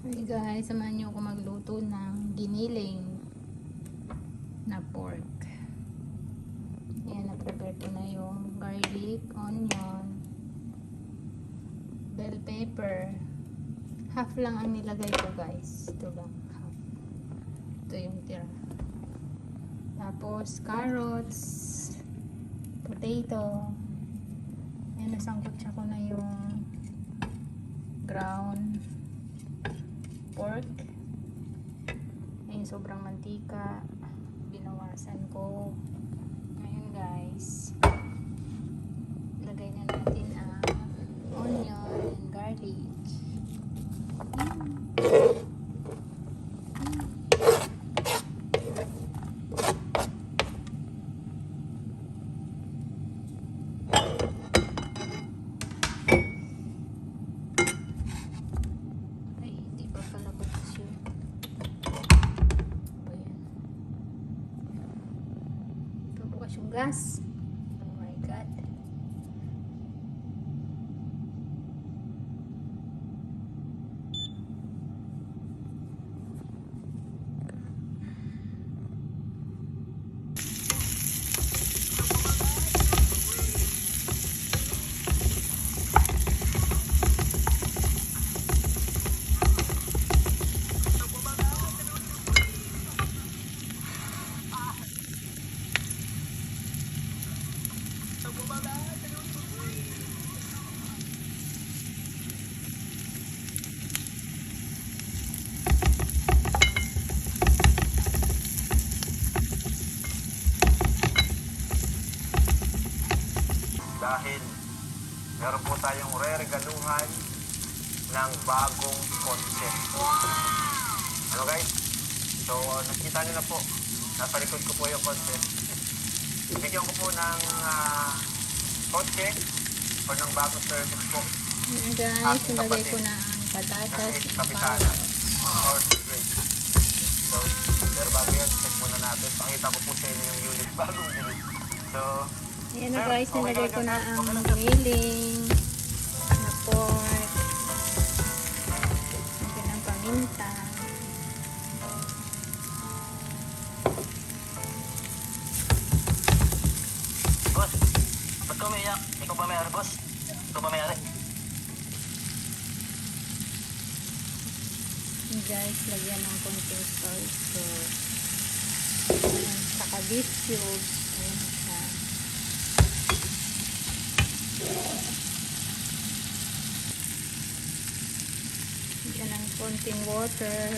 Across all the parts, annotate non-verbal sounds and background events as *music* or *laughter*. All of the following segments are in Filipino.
Hey guys, samahan niyo ako magluto ng giniling na pork. Ayan, na-prepare ko na yung garlic, onion, bell pepper. Half lang ang nilagay ko guys. Ito lang, half. Ito yung tira. Tapos, carrots, potato. Ayan, nasangkot siya ko na yung ground pork. Ayun, sobrang mantika. Binawasan ko. Ngayon guys, lagay na natin ang onion and garlic. Ito dahil meron po tayong re-regaluhan ng bagong concept. Ano guys? So, nakita nyo na po. Nasa likod ko po yung concept. Bigyan ko po ng uh, kotse o ng bagong service po. Ayan guys, nilagay ko na ang patatas. Kapitana. grade. So, pero bago yan, check muna natin. Pakita ko po sa inyo yung unit *laughs* bagong unit. So, Ayan na guys, nilagay ko na ang giniling Ikaw ba may-ari, boss? Ikaw ba may-ari? Guys, lagyan ng konting soy sauce. Ayan, saka beef cubes. Ayan siya. Lagyan ng konting water.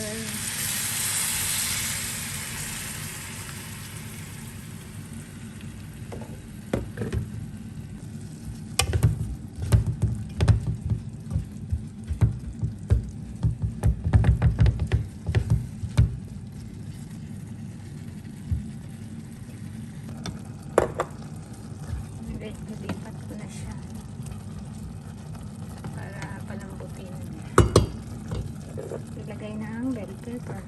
ilagay na ang bell pepper.